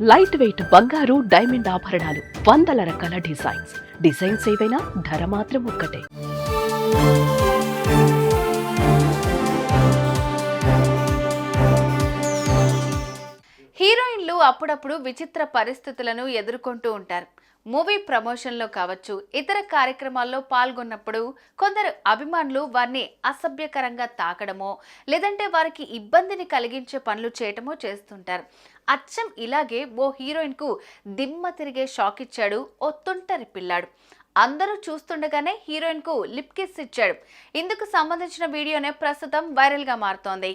Light weight బంగారు diamond ఆభరణాలు వందల రకాల డిజైన్స్ డిజైన్స్ ఏవైనా ధర మాత్రం ఒక్కటే. హీరోయిన్లు అప్పుడప్పుడు విచిత్ర పరిస్థితులను ఎదుర్కొంటూ ఉంటారు. మూవీ ప్రమోషన్లో కావచ్చు ఇతర కార్యక్రమాల్లో పాల్గొన్నప్పుడు కొందరు అభిమానులు వారిని అసభ్యకరంగా తాకడమో లేదంటే వారికి ఇబ్బందిని కలిగించే పనులు చేయటమో చేస్తుంటారు. అచ్చం ఇలాగే ఓ హీరోయిన్కు దిమ్మ తిరిగే షాక్ ఇచ్చాడు ఓ తుంటరి పిల్లాడు. అందరూ చూస్తుండగానే హీరోయిన్కు లిప్ కిస్ ఇచ్చాడు. ఇందుకు సంబంధించిన వీడియోనే ప్రస్తుతం వైరల్గా మారుతోంది.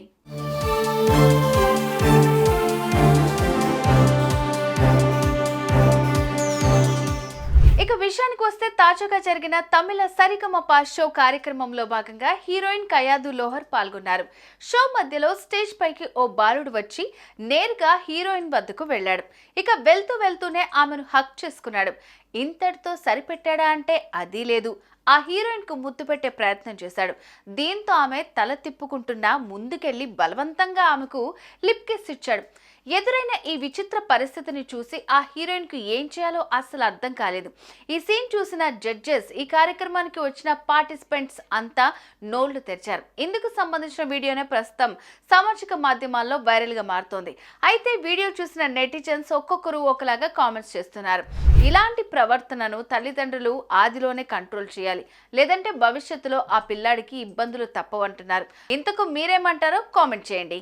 విషయానికి వస్తే తాజాగా జరిగిన తమిళ సరిగమప షో కార్యక్రమంలో భాగంగా హీరోయిన్ కయాదు లోహర్ పాల్గొన్నారు. షో మధ్యలో స్టేజ్ పైకి ఓ బాలుడు వచ్చి నేరుగా హీరోయిన్ వద్దకు వెళ్ళాడు. ఇక వెళ్తూ వెళ్తూనే ఆమెను హక్ చేసుకున్నాడు. ఇంతటితో సరిపెట్టాడా అంటే అది లేదు. ఆ హీరోయిన్కు ముద్దు పెట్టే ప్రయత్నం చేశాడు. దీంతో ఆమె తల తిప్పుకుంటున్నా ముందుకెళ్ళి బలవంతంగా ఆమెకు లిప్ కిస్ ఇచ్చాడు. ఎదురైన ఈ విచిత్ర పరిస్థితిని చూసి ఆ హీరోయిన్కు ఏం చేయాలో అస్సలు అర్థం కాలేదు. ఈ సీన్ చూసిన జడ్జెస్ ఈ కార్యక్రమానికి వచ్చిన పార్టిసిపెంట్స్ అంతా నోళ్ళు తెరిచారు. ఇందుకు సంబంధించిన వీడియోనే ప్రస్తుతం సామాజిక మాధ్యమాల్లో వైరల్గా మారుతోంది. అయితే వీడియో చూసిన నెటిజన్స్ ఒక్కొక్కరు ఒకలాగా కామెంట్స్ చేస్తున్నారు. ఇలాంటి ప్రవర్తనను తల్లిదండ్రులు ఆదిలోనే కంట్రోల్ చేయాలి. లేదంటే భవిష్యత్తులో ఆ పిల్లాడికి ఇబ్బందులు తప్పవంటున్నారు. ఇంతకు మీరేమంటారో కామెంట్ చేయండి.